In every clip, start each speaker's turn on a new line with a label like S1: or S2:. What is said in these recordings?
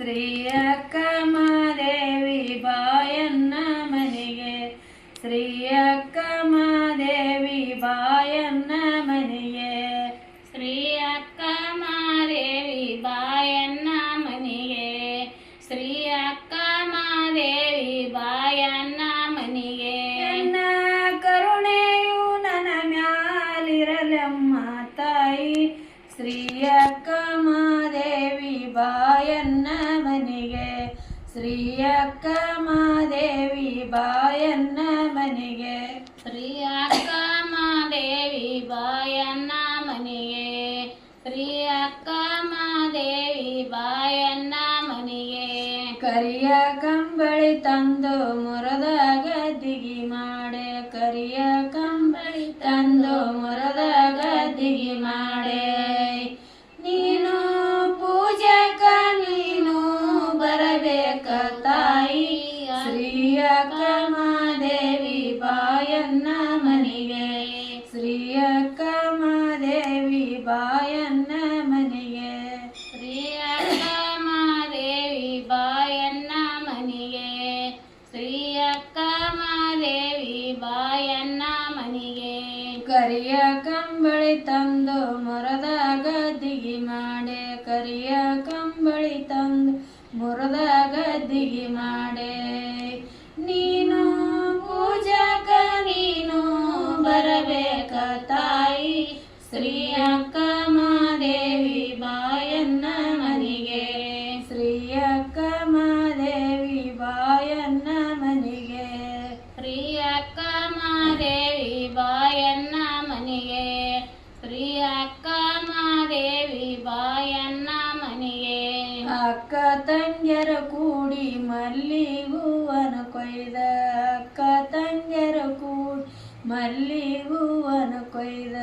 S1: ಶ್ರೀ ಅಕ್ಕ ಮಾದೇವಿ ಬಾಯನ್ನ ಮನೆಗೆ ಶ್ರೀ ಅಕ್ಕ ಮಾದೇವಿ ಬಾಯನ್ನ ಮನೆಗೆ
S2: ಶ್ರೀ ಅಕ್ಕ ಮಾದೇವಿ ಬಾಯಣ್ಣ ಮನೆಗೆ ಶ್ರೀ ಅಕ್ಕ ಮಾದೇವಿ ಬಾಯಣ್ಣ ಮನೆಗೆ
S1: ನನ್ನ ಕರುಣೆಯು ನನ್ನ ಮ್ಯಾಲಿರಲಮ್ಮ ತಾಯಿ ಶ್ರೀ ಅಕ್ಕ ಮಾದೇವಿ ಬಾಯನ್ನ ಮನೆಗೆ ಶ್ರೀ ಅಕ್ಕ ಮಾದೇವಿ ಬಾಯನ್ನ ಮನೆಗೆ.
S2: ಶ್ರೀಯಕ್ಕ ಮಾದೇವಿ ಬಾಯನ್ನ ಮನೆಗೆ. ಶ್ರೀಯಕ್ಕ ಮಾದೇವಿ ಬಾಯನ್ನ ಮನೆಗೆ.
S1: ಕರಿಯ ಕಂಬಳಿ ತಂದು ಮುರದ ಗದ್ದಿಗೆ ಮಾಡೆ. ಕರಿಯ ಕಂಬಳಿ ತಂದು ಮುರದ ಗದ್ದಿಗೆ ಮಾಡೆ. ಕರಿಯ ಕಂಬಳಿ ತಂದು ಮೊರದ ದಿಗಿ ಮಾಡೆ ಕರಿಯ ಕಂಬಳಿ ತಂದು ಮೊರದ ದಿಗಿ ಮಾಡೆ. ಕೂಡಿ ಮಲ್ಲಿ ಹೂವನ ಕೊಯ್ದ ಅಕ್ಕ ತಂಗ್ಯರ ಕೂಡಿ ಮಲ್ಲಿ ಹೂವನ ಕೊಯ್ದ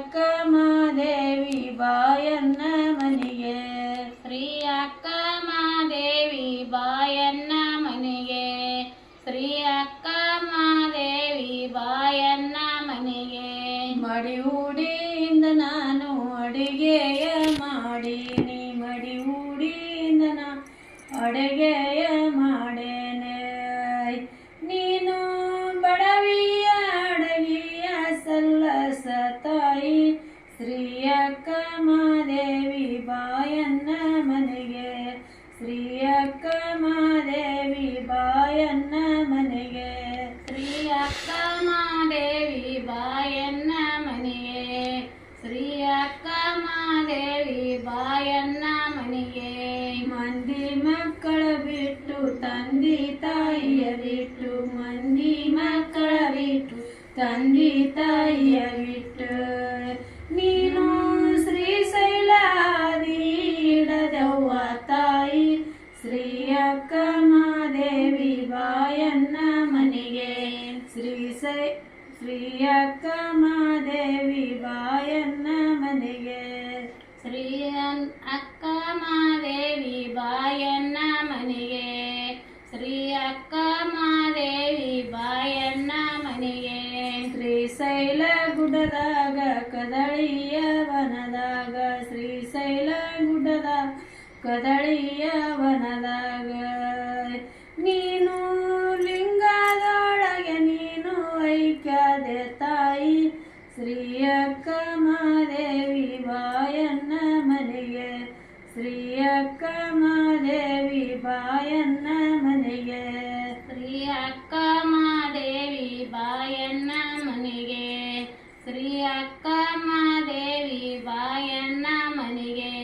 S1: ಅಕ್ಕ ಮಾದೇವಿ ಬಾಯನ್ನ ಮನೆಗೆ. ಶ್ರೀ ಅಕ್ಕ ಮಾದೇವಿ ಬಾಯನ್ನ ಮನೆಗೆ.
S2: ಶ್ರೀ ಅಕ್ಕ ಮಾದೇವಿ
S1: ಬಾಯನ್ನ ಮನೆಗೆ. ಮಡಿ ಹೂಡಿಯಿಂದ ನಾನು ಅಡಿಗೆಯ ಮಾಡೀನಿ. ಮಡಿ ಹೂಡಿಯಿಂದ ನಾನು ಅಡುಗೆಯ ಸಲ್ಲಸ ಶ್ರೀಯಕ್ಕ ಮಾದೇವಿ ಬಾಯನ್ನ ಮನೆಗೆ. ಶ್ರೀಯಕ್ಕ ಮಾದೇವಿ ತಂದೆ ತಾಯಿಯ ಬಿಟ್ಟು ನೀನು ಶ್ರೀಶೈಲಾದಿ ಇಡದವ್ವ ತಾಯಿ ಶ್ರೀ ಅಕ್ಕ ಮಾದೇವಿ ಬಾಯನ್ನ ಮನೆಗೆ ಶ್ರೀಶೈ ಶ್ರೀ ಅಕ್ಕ ಮಾದೇವಿ ಬಾಯನ್ನ ಮನೆಗೆ
S2: ಶ್ರೀ ಅನ್- ಅಕ್ಕ ಮಾದೇವಿ ಬಾಯಣ್ಣ ಮನೆಗೆ ಶ್ರೀ ಅಕ್ಕ
S1: ಶ್ರೀಶೈಲ ಗುಡ್ಡದಾಗ ಕದಳಿಯ ವನದಾಗ ಶ್ರೀಶೈಲ ಗುಡ್ಡದ ಕದಳಿಯ ವನದಾಗ ನೀನು ಲಿಂಗದೊಳಗೆ ನೀನು ಐಕ್ಯದೆ ತಾಯಿ ಶ್ರೀ ಅಕ್ಕ ಮಾದೇವಿ ಬಾಯನ್ನ ಮನೆಗೆ ಶ್ರೀ ಅಕ್ಕ ಮಾದೇವಿ ಬಾಯನ್ನ ಮನೆಗೆ
S2: ಶ್ರೀ